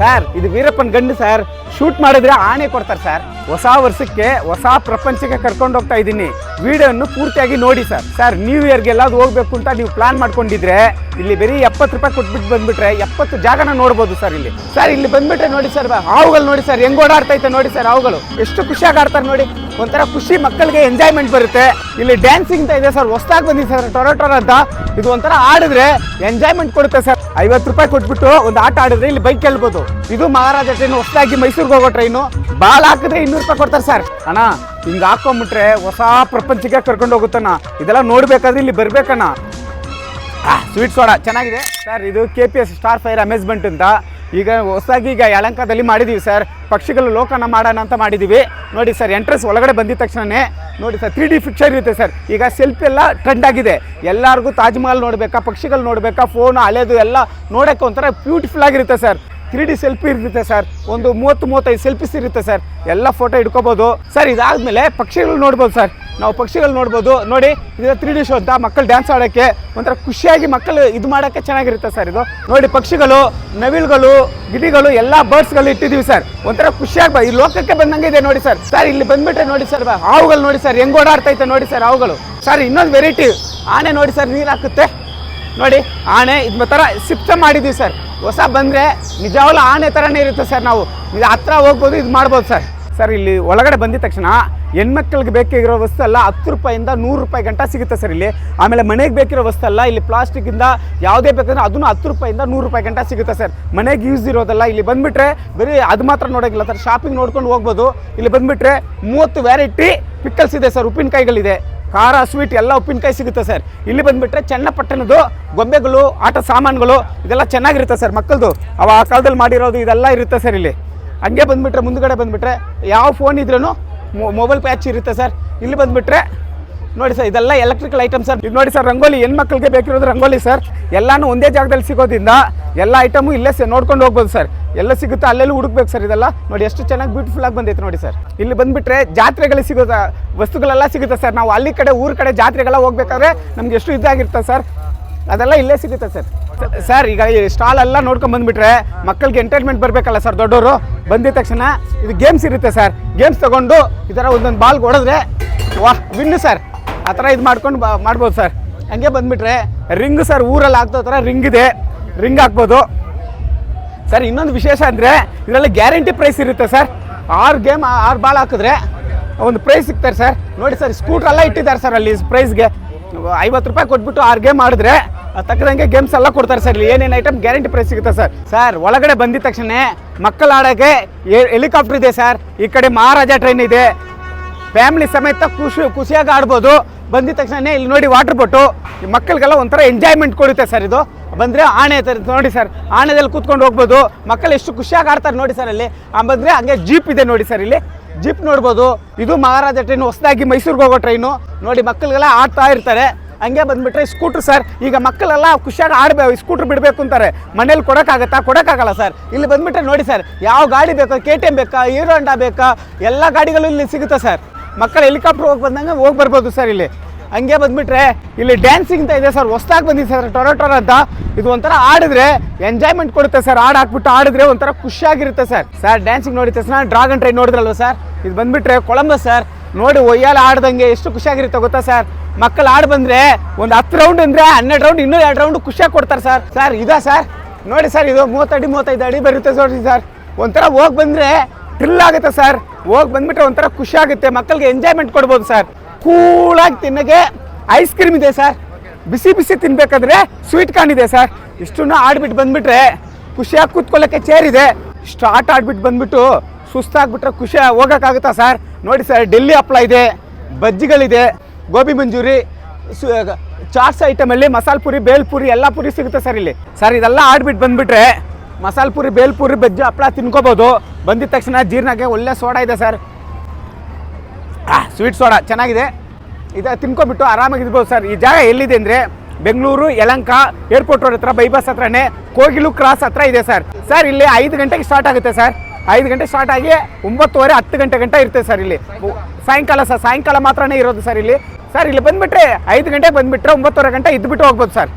Sir ಇದು ವೀರಪ್ಪನ್ ಗಂಡು sir shoot ಮಾಡಿದ್ರೆ ಆಣೆ ಕೊಡ್ತಾರೆ ಸರ್ ಹೊಸ ವರ್ಷಕ್ಕೆ, ಹೊಸ ಪ್ರಪಂಚಕ್ಕೆ ಕರ್ಕೊಂಡು ಹೋಗ್ತಾ ಇದ್ದೀನಿ. ವಿಡಿಯೋನ್ನು ಪೂರ್ತಿಯಾಗಿ ನೋಡಿ ಸರ್. ಸರ್ ನ್ಯೂ ಇಯರ್ಗೆ ಎಲ್ಲಾದ್ರು ಹೋಗ್ಬೇಕು ಅಂತ ನೀವು ಪ್ಲಾನ್ ಮಾಡ್ಕೊಂಡಿದ್ರೆ ಇಲ್ಲಿ ಬರೀ ಎಪ್ಪತ್ತು ರೂಪಾಯಿ ಕೊಟ್ಬಿಟ್ಟು ಬಂದ್ಬಿಟ್ರೆ ಎಪ್ಪತ್ತು ಜಾಗನ ನೋಡ್ಬೋದು ಸರ್ ಇಲ್ಲಿ. ಸರ್, ಇಲ್ಲಿ ಬಂದ್ಬಿಟ್ರೆ ನೋಡಿ ಸರ್ ಹಾವುಗಳು ನೋಡಿ ಸರ್, ಹೆಂಗ್ ಓಡಾಡ್ತೈತೆ ನೋಡಿ ಸರ್ ಹಾವುಗಳು. ಎಷ್ಟು ಖುಷಿಯಾಗಿ ಆಡ್ತಾರೆ ನೋಡಿ. ಒಂಥರ ಖುಷಿ, ಮಕ್ಕಳಿಗೆ ಎಂಜಾಯ್ಮೆಂಟ್ ಬರುತ್ತೆ. ಇಲ್ಲಿ ಡ್ಯಾನ್ಸಿಂಗ್ ಅಂತ ಇದೆ ಸರ್, ಹೊಸ್ದಾಗಿ ಬಂದಿದೆ ಸರ್ ಟೊರೊಟೊರ ಟೊರೋ ಅಂತ. ಇದು ಒಂಥರ ಆಡಿದ್ರೆ ಎಂಜಾಯ್ಮೆಂಟ್ ಕೊಡುತ್ತೆ ಸರ್. ಐವತ್ತು ರೂಪಾಯಿ ಕೊಟ್ಬಿಟ್ಟು ಒಂದು ಆಟ ಆಡಿದ್ರೆ ಇಲ್ಲಿ ಬೈಕ್ ಕೇಳ್ಬೋದು. ಇದು ಮಹಾರಾಜ ಟ್ರೈನ್ ಹೊಸದಾಗಿ ಮೈಸೂರಿಗೆ ಹೋಗೋ ಟ್ರೈನು ಬಾಲ್ ಹಾಕಿದ್ರೆ ಇನ್ನೂರು ರೂಪಾಯಿ ಕೊಡ್ತಾರೆ ಸರ್. ಅಣ್ಣ ಹಿಂಗೆ ಹಾಕೊಂಬಿಟ್ರೆ ಹೊಸ ಪ್ರಪಂಚಕ್ಕೆ ಕರ್ಕೊಂಡು ಹೋಗುತ್ತಣ್ಣ. ಇದೆಲ್ಲ ನೋಡ್ಬೇಕಾದ್ರೆ ಇಲ್ಲಿ ಬರ್ಬೇಕಣ್ಣ. ಸ್ವೀಟ್ ಸೋಡಾ ಚೆನ್ನಾಗಿದೆ. ಸರ್ ಇದು K P S star fire amusement ಅಂತ. ಈಗ ಹೊಸದಾಗಿ ಈಗ ಯಲಂಕದಲ್ಲಿ ಮಾಡಿದ್ದೀವಿ ಸರ್ ಪಕ್ಷಿಗಳು ಲೋಕನ ಮಾಡೋಣ ಅಂತ ಮಾಡಿದ್ದೀವಿ ನೋಡಿ ಸರ್ ಎಂಟ್ರೆನ್ಸ್ ಒಳಗಡೆ ಬಂದಿದ ತಕ್ಷಣನೇ, ನೋಡಿ ಸರ್ ತ್ರೀ ಡಿ ಪಿಕ್ಚರ್ ಇರುತ್ತೆ ಸರ್ ಈಗ ಸೆಲ್ಫಿ ಎಲ್ಲ ಟ್ರೆಂಡ್ ಆಗಿದೆ. ಎಲ್ಲರಿಗೂ ತಾಜ್ಮಹಲ್ ನೋಡಬೇಕಾ, ಪಕ್ಷಿಗಳು ನೋಡಬೇಕಾ ಫೋನ್ ಹಳೆದು ಎಲ್ಲ ನೋಡೋಕ್ಕೆ ಒಂಥರ ಬ್ಯೂಟಿಫುಲ್ ಆಗಿರುತ್ತೆ ಸರ್ ತ್ರೀ ಡಿ ಸೆಲ್ಫಿ ಇರುತ್ತೆ ಸರ್. ಒಂದು ಮೂವತ್ತು, ಮೂವತ್ತೈದು ಸೆಲ್ಫೀಸ್ ಇರುತ್ತೆ ಸರ್. ಎಲ್ಲ ಫೋಟೋ ಇಟ್ಕೋಬೋದು ಸರ್, ಇದಾದಮೇಲೆ ಪಕ್ಷಿಗಳು ನೋಡ್ಬೋದು ಸರ್. ನಾವು ಪಕ್ಷಿಗಳು ನೋಡ್ಬೋದು. ನೋಡಿ ಇದು ತ್ರೀ ಡಿ ಶೋ ಅಂತ ಮಕ್ಕಳು ಡ್ಯಾನ್ಸ್ ಆಡೋಕ್ಕೆ ಒಂಥರ ಖುಷಿಯಾಗಿ ಮಕ್ಕಳು ಇದು ಮಾಡೋಕ್ಕೆ ಚೆನ್ನಾಗಿರುತ್ತೆ ಸರ್ ಇದು. ನೋಡಿ, ಪಕ್ಷಿಗಳು, ನವಿಲುಗಳು, ಗಿಡಿಗಳು, ಎಲ್ಲ ಬರ್ಡ್ಸ್ಗಳು ಇಟ್ಟಿದ್ದೀವಿ ಸರ್. ಒಂಥರ ಖುಷಿಯಾಗಿ ಬ- ಈ ಲೋಕಕ್ಕೆ ಬಂದಂಗೆ ಇದೆ ನೋಡಿ ಸರ್. ಸರ್, ಇಲ್ಲಿ ಬಂದ್ಬಿಟ್ರೆ ನೋಡಿ ಸರ್ ಹಾವುಗಳು ನೋಡಿ ಸರ್, ಹೆಂಗ್ ಓಡಾಡ್ತೈತೆ ನೋಡಿ ಸರ್ ಹಾವುಗಳು. ಸರ್, ಇನ್ನೊಂದು ವೆರೈಟಿ ಆನೆ ನೋಡಿ ಸರ್, ನೀರು ಹಾಕುತ್ತೆ. ನೋಡಿ, ಆನೆ ಇದು ಥರ ಸಿಪ್ತ ಮಾಡಿದ್ದೀವಿ ಸರ್. ಹೊಸ ಬಂದರೆ ನಿಜವಾಗ್ಲೂ ಆನೆ ಥರನೇ ಇರುತ್ತೆ ಸರ್ ನಾವು. ಇದು ಹತ್ರ ಹೋಗ್ಬೋದು, ಇದು ಮಾಡ್ಬೋದು ಸರ್. ಸರ್, ಇಲ್ಲಿ ಒಳಗಡೆ ಬಂದಿದ ತಕ್ಷಣ ಹೆಣ್ಮಕ್ಳಿಗೆ ಬೇಕಾಗಿರೋ ವಸ್ತು ಎಲ್ಲ ಹತ್ತು ರೂಪಾಯಿಂದ ನೂರು ರೂಪಾಯಿ ಗಂಟ ಸಿಗುತ್ತೆ ಸರ್ ಇಲ್ಲಿ. ಆಮೇಲೆ ಮನೆಗೆ ಬೇಕಿರೋ ವಸ್ತು ಅಲ್ಲ ಇಲ್ಲಿ ಪ್ಲಾಸ್ಟಿಕ್ಕಿಂದ ಯಾವುದೇ ಬೇಕಂದ್ರೆ ಅದನ್ನು ಹತ್ತು ರೂಪಾಯಿಂದ ನೂರು ರೂಪಾಯಿ ಗಂಟ ಸಿಗುತ್ತೆ ಸರ್. ಮನೆಗೆ ಯೂಸ್ ಇರೋದಲ್ಲ ಇಲ್ಲಿ ಬಂದುಬಿಟ್ರೆ ಬರೀ ಅದು ಮಾತ್ರ ನೋಡೋಂಗಿಲ್ಲ ಸರ್ ಶಾಪಿಂಗ್ ನೋಡ್ಕೊಂಡು ಹೋಗ್ಬೋದು. ಇಲ್ಲಿ ಬಂದುಬಿಟ್ರೆ ಮೂವತ್ತು ವೆರೈಟಿ ಪಿಕ್ಕಲ್ಸ್ ಇದೆ ಸರ್, ಉಪ್ಪಿನಕಾಯಿಗಳಿದೆ. ಖಾರ ಸ್ವೀಟ್ ಎಲ್ಲ ಉಪ್ಪಿನಕಾಯಿ ಸಿಗುತ್ತೆ ಸರ್. ಇಲ್ಲಿ ಬಂದುಬಿಟ್ರೆ ಚನ್ನಪಟ್ಟಣದ್ದು ಗೊಂಬೆಗಳು, ಆಟ ಸಾಮಾನುಗಳು, ಇದೆಲ್ಲ ಚೆನ್ನಾಗಿರುತ್ತೆ ಸರ್ ಮಕ್ಕಳದು. ಅವ ಆ ಕಾಲದಲ್ಲಿ ಮಾಡಿರೋದು ಇದೆಲ್ಲ ಇರುತ್ತೆ ಸರ್ ಇಲ್ಲಿ. ಹಂಗೆ ಬಂದುಬಿಟ್ರೆ, ಮುಂದ್ಗಡೆ ಬಂದುಬಿಟ್ರೆ ಯಾವ ಫೋನ್ ಇದ್ರೂ ಮೊಬೈಲ್ ಪ್ಯಾಚ್ ಇರುತ್ತೆ ಸರ್. ಇಲ್ಲಿ ಬಂದುಬಿಟ್ರೆ ನೋಡಿ ಸರ್, ಇದೆಲ್ಲ ಎಲೆಕ್ಟ್ರಿಕಲ್ ಐಟಮ್ ಸರ್. ಇದು ನೋಡಿ ಸರ್, ರಂಗೋಲಿ ಹೆಣ್ಮಕ್ಳಿಗೆ ಬೇಕಿರೋದು ರಂಗೋಲಿ ಸರ್. ಎಲ್ಲಾನು ಒಂದೇ ಜಾಗದಲ್ಲಿ ಸಿಗೋದ್ರಿಂದ ಎಲ್ಲ ಐಟಮು ಇಲ್ಲೇ ಸರ್ ನೋಡ್ಕೊಂಡು ಹೋಗ್ಬೋದು ಸರ್. ಎಲ್ಲ ಸಿಗುತ್ತೆ, ಅಲ್ಲೆಲ್ಲೂ ಹುಡುಕ್ಬೇಕು ಸರ್ ಇದೆಲ್ಲ. ನೋಡಿ ಎಷ್ಟು ಚೆನ್ನಾಗಿ ಬ್ಯೂಟಿಫುಲ್ ಆಗಿ ಬಂದೈತೆ ನೋಡಿ ಸರ್. ಇಲ್ಲಿ ಬಂದುಬಿಟ್ರೆ ಜಾತ್ರೆಗಳು ಸಿಗೋ ವಸ್ತುಗಳೆಲ್ಲ ಸಿಗುತ್ತೆ ಸರ್. ನಾವು ಅಲ್ಲಿ ಕಡೆ, ಊರ ಕಡೆ ಜಾತ್ರೆಗೆಲ್ಲ ಹೋಗ್ಬೇಕಾದ್ರೆ ನಮ್ಗೆ ಎಷ್ಟು ಇದಾಗಿರ್ತದೆ ಸರ್. ಅದೆಲ್ಲ ಇಲ್ಲೇ ಸಿಗುತ್ತೆ ಸರ್. ಸರ್, ಈಗ ಈ ಸ್ಟಾಲ್ ಎಲ್ಲ ನೋಡ್ಕೊಂಡು ಬಂದುಬಿಟ್ರೆ ಮಕ್ಕಳಿಗೆ ಎಂಟರ್ಟೈನ್ಮೆಂಟ್ ಬರಬೇಕಲ್ಲ ಸರ್ ದೊಡ್ಡವರು ಬಂದಿದ ತಕ್ಷಣ ಇದು ಗೇಮ್ಸ್ ಇರುತ್ತೆ ಸರ್. ಗೇಮ್ಸ್ ತಗೊಂಡು ಈ ಥರ ಒಂದೊಂದು ಬಾಲ್ ಹೊಡೆದ್ರೆ, ವಾಹ್ ವಿನ್ನು ಸರ್. ಆ ಥರ ಇದು ಮಾಡ್ಕೊಂಡು ಮಾಡ್ಬೋದು ಸರ್. ಹಂಗೆ ಬಂದುಬಿಟ್ರೆ ರಿಂಗ್ ಸರ್ ಊರಲ್ಲಿ ಹಾಕ್ತೋ ಥರ ರಿಂಗ್ ಇದೆ. ರಿಂಗ್ ಹಾಕ್ಬೋದು. ಸರ್, ಇನ್ನೊಂದು ವಿಶೇಷ ಅಂದರೆ ಇದರಲ್ಲಿ ಗ್ಯಾರಂಟಿ ಪ್ರೈಸ್ ಇರುತ್ತೆ ಸರ್. ಆರು ಗೇಮ್, ಆರು ಬಾಲ್ ಹಾಕಿದ್ರೆ ಒಂದು ಪ್ರೈಸ್ ಸಿಗ್ತಾರೆ ಸರ್. ನೋಡಿ ಸರ್, ಸ್ಕೂಟ್ರ್ ಎಲ್ಲ ಇಟ್ಟಿದ್ದಾರೆ ಸರ್ ಅಲ್ಲಿ ಪ್ರೈಸ್ಗೆ. ಐವತ್ತು ರೂಪಾಯಿ ಕೊಟ್ಬಿಟ್ಟು ಆರು ಗೇಮ್ ಆಡಿದ್ರೆ ತಕ್ಕದಂಗೆ ಗೇಮ್ಸ್ ಎಲ್ಲ ಕೊಡ್ತಾರೆ ಸರ್ ಇಲ್ಲಿ. ಏನೇನು ಐಟಮ್ ಗ್ಯಾರಂಟಿ ಪ್ರೈಸ್ ಸಿಗುತ್ತೆ ಸರ್. ಸರ್, ಒಳಗಡೆ ಬಂದಿದ ತಕ್ಷಣ ಮಕ್ಕಳು ಆಡೋಕ್ಕೆ ಹೆಲಿಕಾಪ್ಟರ್ ಇದೆ ಸರ್. ಈ ಕಡೆ ಮಹಾರಾಜ ಟ್ರೈನ್ ಇದೆ. ಫ್ಯಾಮಿಲಿ ಸಮೇತ ಖುಷಿ, ಖುಷಿಯಾಗಿ ಆಡ್ಬೋದು. ಬಂದಿದ ತಕ್ಷಣ ಇಲ್ಲಿ ನೋಡಿ ವಾಟರ್ ಬೋಟು ಮಕ್ಕಳಿಗೆಲ್ಲ ಒಂಥರ ಎಂಜಾಯ್ಮೆಂಟ್ ಕೊಡುತ್ತೆ ಸರ್ ಇದು. ಬಂದರೆ ಆಣೆ ತರ ನೋಡಿ ಸರ್ ಆಣೆದಲ್ಲಿ ಕೂತ್ಕೊಂಡು ಹೋಗ್ಬೋದು. ಮಕ್ಕಳು ಎಷ್ಟು ಖುಷಿಯಾಗಿ ಆಡ್ತಾರೆ ನೋಡಿ ಸರ್ ಅಲ್ಲಿ. ಬಂದರೆ ಹಂಗೆ ಜೀಪ್ ಇದೆ ನೋಡಿ ಸರ್ ಇಲ್ಲಿ. ಜೀಪ್ ನೋಡ್ಬೋದು. ಇದು ಮಹಾರಾಜ ಟ್ರೈನ್ ಹೊಸದಾಗಿ ಮೈಸೂರಿಗೆ ಹೋಗೋ ಟ್ರೈನು ನೋಡಿ ಮಕ್ಕಳಿಗೆಲ್ಲ ಆಡ್ತಾ ಇರ್ತಾರೆ. ಹಂಗೆ ಬಂದುಬಿಟ್ರೆ ಸ್ಕೂಟ್ರ್ ಸರ್ ಈಗ ಮಕ್ಕಳೆಲ್ಲ ಖುಷಿಯಾಗಿ ಆಡಬೇಕು ಸ್ಕೂಟ್ರ್ ಬಿಡಬೇಕು ಅಂತಾರೆ. ಮನೇಲಿ ಕೊಡೋಕ್ಕಾಗತ್ತಾ? ಕೊಡೋಕ್ಕಾಗಲ್ಲ ಸರ್ ಇಲ್ಲಿ ಬಂದುಬಿಟ್ರೆ ನೋಡಿ ಸರ್ ಯಾವ ಗಾಡಿ ಬೇಕೋ? ಕೆ ಟಿ ಎಂ ಬೇಕಾ? ಹೀರೋ ಹೊಂಡಾ ಬೇಕಾ? ಎಲ್ಲ ಗಾಡಿಗಳು ಇಲ್ಲಿ ಸಿಗುತ್ತೆ ಸರ್ ಮಕ್ಕಳು ಹೆಲಿಕಾಪ್ಟರ್ ಹೋಗಿ ಬಂದಂಗೆ ಹೋಗಿ ಬರ್ಬೋದು ಸರ್ ಇಲ್ಲಿ. ಹಂಗೆ ಬಂದ್ಬಿಟ್ರೆ ಇಲ್ಲಿ ಡ್ಯಾನ್ಸಿಂಗ್ ಅಂತ ಇದೆ ಸರ್, ಹೊಸ್ದಾಗಿ ಬಂದಿದೆ ಸರ್, ಟೊರೋ ಟೊರೋ ಅಂತ. ಇದು ಒಂಥರ ಆಡಿದ್ರೆ ಎಂಜಾಯ್ಮೆಂಟ್ ಕೊಡುತ್ತೆ ಸರ್ ಹಾಡು ಹಾಕ್ಬಿಟ್ಟು ಆಡಿದ್ರೆ ಒಂಥರ ಖುಷಿಯಾಗಿರುತ್ತೆ ಸರ್. ಸರ್ ಡ್ಯಾನ್ಸಿಂಗ್ ನೋಡಿದ ತಕ್ಷಣ ಡ್ರಾಗನ್ ಟ್ರೈನ್ ನೋಡಿದ್ರಲ್ವ ಸರ್? ಇದು ಬಂದ್ಬಿಟ್ರೆ ಕೊಳಂಬ ಸರ್. ನೋಡಿ, ಒಯ್ಯಾಲ ಆಡ್ದಂಗೆ ಎಷ್ಟು ಖುಷಿಯಾಗಿರುತ್ತೆ ಗೊತ್ತಾ ಸರ್? ಮಕ್ಕಳು ಆಡ್ ಬಂದ್ರೆ ಒಂದು ಹತ್ತು ರೌಂಡ್ ಅಂದ್ರೆ ಹನ್ನೆರಡು ರೌಂಡ್ ಇನ್ನೂ ಎರಡು ರೌಂಡ್ ಖುಷಿಯಾಗಿ ಕೊಡ್ತಾರೆ ಸರ್. ಸರ್, ಇದಾ ಸರ್? ನೋಡಿ ಸರ್, ಇದು ಮೂವತ್ತಡಿ ಮೂವತ್ತೈದು ಅಡಿ ಬರುತ್ತೆ ನೋಡಿ ಸರ್. ಒಂಥರ ಹೋಗಿ ಬಂದ್ರೆ ಟ್ರಿಲ್ ಆಗುತ್ತೆ ಸರ್. ಹೋಗಿ ಬಂದ್ಬಿಟ್ರೆ ಒಂಥರ ಖುಷಿ ಆಗುತ್ತೆ ಮಕ್ಕಳಿಗೆ ಎಂಜಾಯ್ಮೆಂಟ್ ಕೊಡ್ಬೋದು ಸರ್ ಕೂಲಾಗಿ ತಿನ್ನಗೆ ಐಸ್ ಕ್ರೀಮ್ ಇದೆ ಸರ್ ಬಿಸಿ ಬಿಸಿ ತಿನ್ಬೇಕಾದ್ರೆ ಸ್ವೀಟ್ ಕಾರ್ನ್ ಇದೆ ಸರ್ ಇಷ್ಟನ್ನು ಆಡ್ಬಿಟ್ಟು ಬಂದ್ಬಿಟ್ರೆ ಖುಷಿಯಾಗಿ ಕೂತ್ಕೊಳ್ಳೋಕ್ಕೆ ಚೇರ್ ಇದೆ. ಸ್ಟಾರ್ಟ್ ಆಡ್ಬಿಟ್ಟು ಬಂದ್ಬಿಟ್ಟು ಸುಸ್ತಾಗ್ಬಿಟ್ರೆ ಖುಷಿ ಹೋಗೋಕ್ಕಾಗುತ್ತಾ ಸರ್ ನೋಡಿ ಸರ್ ಡೆಲ್ಲಿ ಹಪ್ಳ ಇದೆ, ಬಜ್ಜಿಗಳಿದೆ, ಗೋಬಿ ಮಂಜೂರಿ ಚಾಟ್ಸ್ ಐಟಮಲ್ಲಿ ಮಸಾಲೆ ಪುರಿ, ಬೇಲ್ ಪುರಿ, ಎಲ್ಲ ಪುರಿ ಸಿಗುತ್ತೆ ಸರ್ ಇಲ್ಲಿ. ಸರ್ ಇದೆಲ್ಲ ಆಡ್ಬಿಟ್ಟು ಬಂದ್ಬಿಟ್ರೆ ಮಸಾಲೆ ಪುರಿ ಬೇಲ್ಪೂರಿ, ಬೆಜ್ಜು ಹಪ್ಪಳ ತಿನ್ಕೋಬೋದು. ಬಂದಿದ ತಕ್ಷಣ ಜೀರ್ಣಕ್ಕೆ ಒಳ್ಳೆ ಸೋಡಾ ಇದೆ ಸರ್. ಸ್ವೀಟ್ ಸೋಡಾ, ಚೆನ್ನಾಗಿದೆ. ಇದು ತಿನ್ಕೊಬಿಟ್ಟು ಆರಾಮಾಗಿರ್ಬೋದು ಸರ್. ಈ ಜಾಗ ಎಲ್ಲಿದೆ ಅಂದರೆ ಬೆಂಗಳೂರು, ಯಲಂಕ ಏರ್ಪೋರ್ಟ್ ರೋಡ್ ಹತ್ರ, ಬೈಪಾಸ್ ಹತ್ರನೇ ಕೋಗಿಲು ಕ್ರಾಸ್ ಹತ್ರ ಇದೆ ಸರ್. ಸರ್, ಇಲ್ಲಿ ಐದು ಗಂಟೆಗೆ ಸ್ಟಾರ್ಟ್ ಆಗುತ್ತೆ ಸರ್. ಐದು ಗಂಟೆ ಸ್ಟಾರ್ಟ್ ಆಗಿ ಒಂಬತ್ತುವರೆ, ಹತ್ತು ಗಂಟೆ ಗಂಟೆ ಇರುತ್ತೆ ಸರ್ ಇಲ್ಲಿ. ಸಾಯಂಕಾಲ ಸರ್, ಸಾಯಂಕಾಲ ಮಾತ್ರನೇ ಇರೋದು ಸರ್ ಇಲ್ಲಿ. ಸರ್, ಇಲ್ಲಿ ಬಂದುಬಿಟ್ರೆ ಐದು ಗಂಟೆಗೆ ಬಂದುಬಿಟ್ರೆ ಒಂಬತ್ತುವರೆ ಗಂಟೆ ಇದ್ದುಬಿಟ್ಟು ಹೋಗ್ಬೋದು ಸರ್.